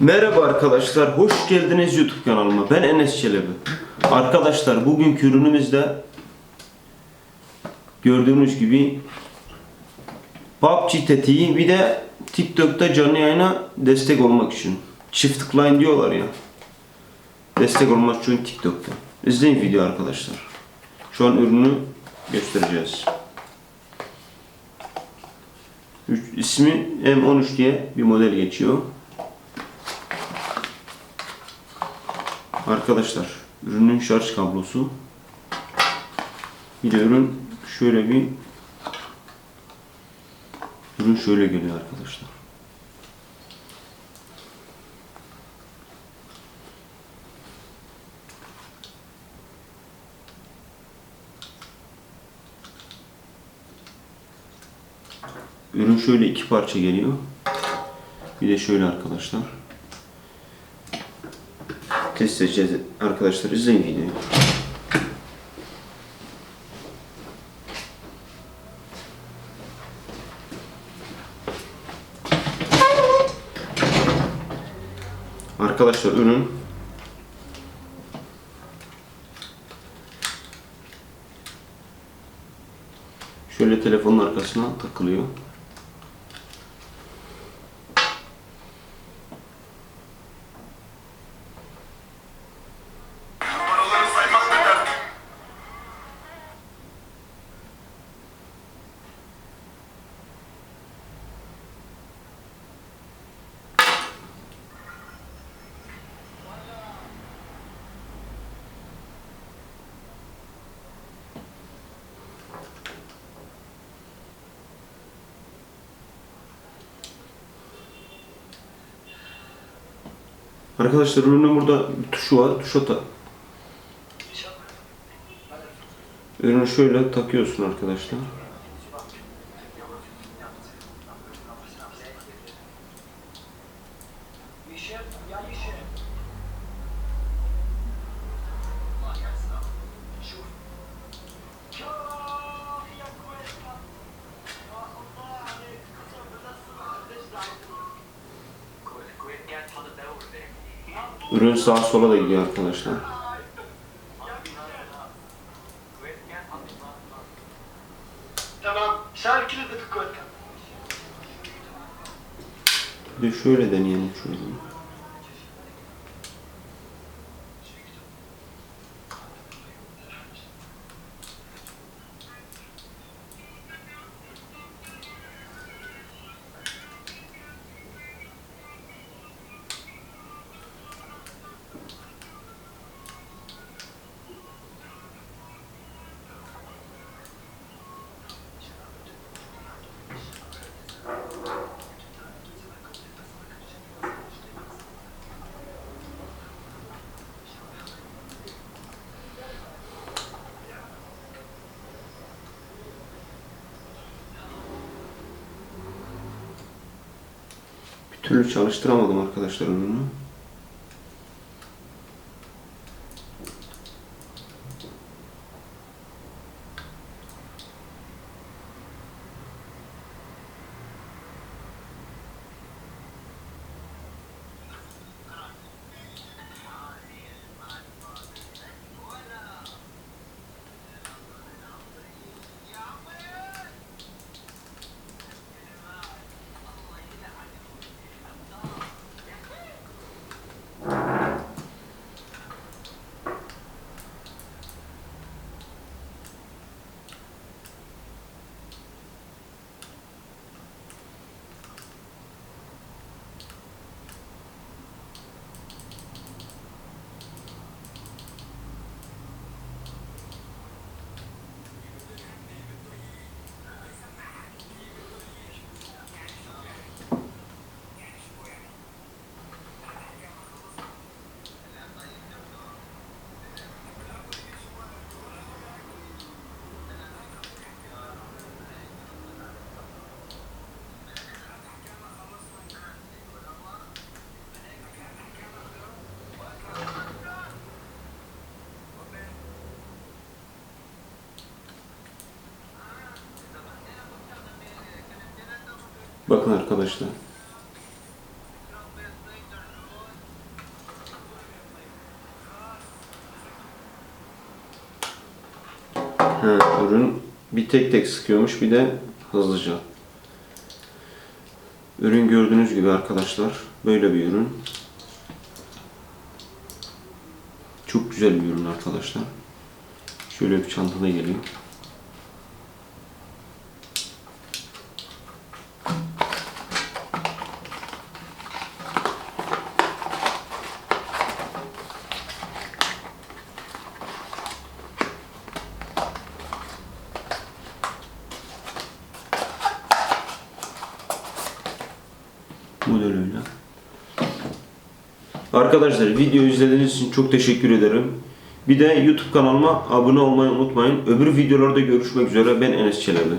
Merhaba arkadaşlar, hoş geldiniz YouTube kanalıma. Ben Enes Çelebi. Arkadaşlar bugünkü ürünümüzde gördüğünüz gibi PUBG tetiği bir de TikTok'ta canlı yayına destek olmak için. Çift tıklayın diyorlar ya. Destek olmak için TikTok'ta. İzleyin video arkadaşlar. Şu an ürünü göstereceğiz. Üç- İsmi M13 diye bir model geçiyor. Arkadaşlar ürünün şarj kablosu bir de ürün şöyle bir ürün şöyle geliyor arkadaşlar. Ürün şöyle iki parça geliyor. Bir de şöyle arkadaşlar. Test edeceğiz arkadaşlar. izleyin videoyu. Arkadaşlar ürün şöyle telefonun arkasına takılıyor. Arkadaşlar ürünün burada tuşu var. Tuşa ta Ürünü şöyle takıyorsun arkadaşlar. Ürün sağa sola da gidiyor arkadaşlar. Bir de şöyle deneyelim şöyle. Türlü çalıştıramadım arkadaşlar ürünü. Bakın arkadaşlar. Ha, ürün bir tek tek sıkıyormuş bir de hızlıca. Ürün gördüğünüz gibi arkadaşlar böyle bir ürün. Çok güzel bir ürün arkadaşlar. Şöyle bir çantana geleyim. Arkadaşlar video izlediğiniz için çok teşekkür ederim. Bir de YouTube kanalıma abone olmayı unutmayın. Öbür videolarda görüşmek üzere. Ben Enes Çelebi.